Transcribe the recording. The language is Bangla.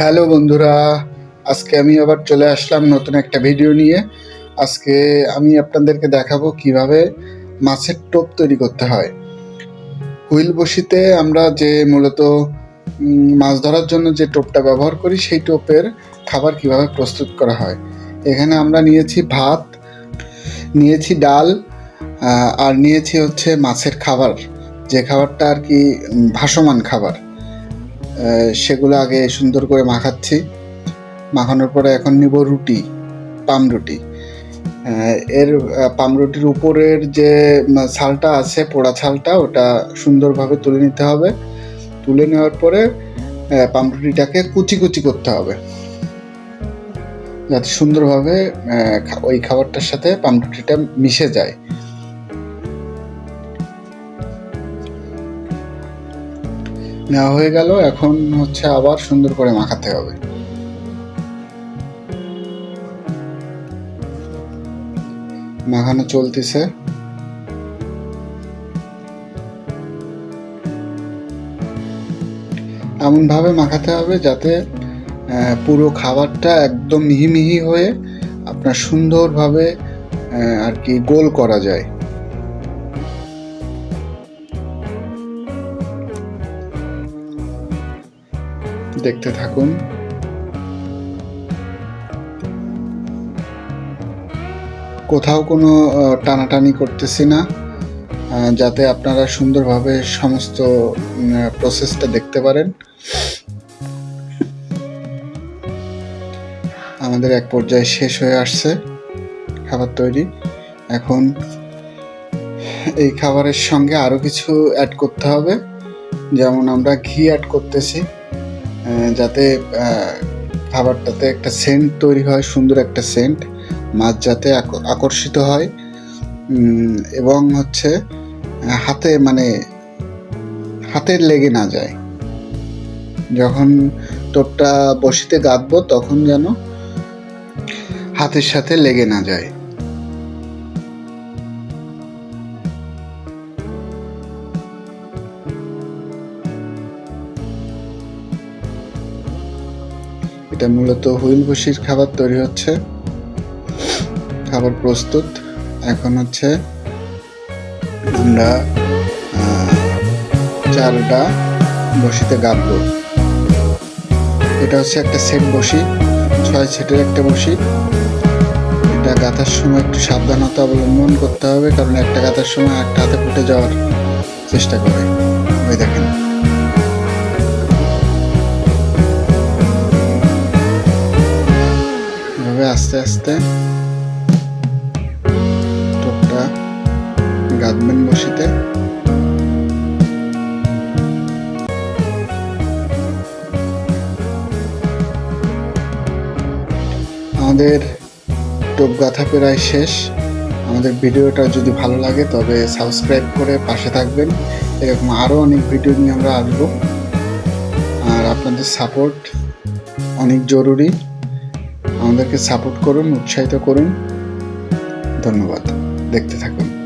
হ্যালো বন্ধুরা, আজকে আমি আবার চলে আসলাম নতুন একটা ভিডিও নিয়ে। আজকে আমি আপনাদেরকে দেখাবো কীভাবে মাছের টোপ তৈরি করতে হয়। হুইল বসিতে আমরা যে মূলত মাছ ধরার জন্য যে টোপটা ব্যবহার করি, সেই টোপের খাবার কীভাবে প্রস্তুত করা হয়। এখানে আমরা নিয়েছি ভাত, নিয়েছি ডাল আর নিয়েছি হচ্ছে মাছের খাবার। যে খাবারটা আর কি ভাসমান খাবার। সেগুলো আগে সুন্দর করে মাখাচ্ছি। মাখানোর পরে এখন নিব রুটি পাম রুটি। এর আহ, পাম রুটির উপরের যে ছালটা আছে পোড়া ছালটা ওটা সুন্দরভাবে তুলে নিতে হবে। তুলে নেওয়ার পরে আহ, পাম রুটিটাকে কুচি কুচি করতে হবে। যাতে সুন্দরভাবে ওই খাবারটার সাথে পাম রুটিটা মিশে যায়। নেওয়া হয়ে গেল, এখন হচ্ছে আবার সুন্দর করে মাখাতে হবে। মাখানো চলতেছে। এমনভাবে মাখাতে হবে যাতে পুরো খাবারটা একদম মিহি মিহি হয়ে আপনার সুন্দরভাবে আর কি গোল করা যায়। দেখতে থাকুন। কোথাও কোনো টানাটানি করতেছি না যাতে আপনারা সুন্দরভাবে সমস্ত প্রসেসটা দেখতে পারেন। আমাদের এক পর্যায়ে শেষ হয়ে আসছে খাবার তৈরি। এখন এই খাবারের সঙ্গে আরও কিছু অ্যাড করতে হবে। যেমন আমরা ঘি অ্যাড করতেছি। যাতে খাবারটাতে একটা সেন্ট তৈরি হয়, সুন্দর একটা সেন্ট মাছ যাতে আক- আকর্ষিত হয়। এবং হচ্ছে হাতে মানে হাতে লেগে না যায়। যখন টোপটা বসিতে গাঁথবো, তখন যেন হাতের সাথে লেগে না যায়। এটা মূলত হুইল বসির খাবার তৈরি হচ্ছে। খাবার প্রস্তুত। এখন হচ্ছে আমরা চালটা বসিতে গাঁথবো এটা হচ্ছে একটা সেট বসি, ছয় সেটের একটা বসি। এটা গাঁথার সময় একটু সাবধানতা অবলম্বন করতে হবে, কারণ একটা গাঁথার সময় একটা হাতে ফুটে যাওয়ার চেষ্টা করে। ওই দেখেন। আস্তে আস্তে টোপটা গাঁথবেন বসিতে। আমাদের টোপ গাঁথা প্রায় শেষ। আমাদের ভিডিওটা যদি ভালো লাগে, তবে সাবস্ক্রাইব করে পাশে থাকবেন। এরকম আরও অনেক ভিডিও নিয়ে আমরা আসব। আর আপনাদের সাপোর্ট অনেক জরুরি। আমাদেরকে সাপোর্ট করুন উৎসাহিত করুন। ধন্যবাদ। দেখতে থাকুন।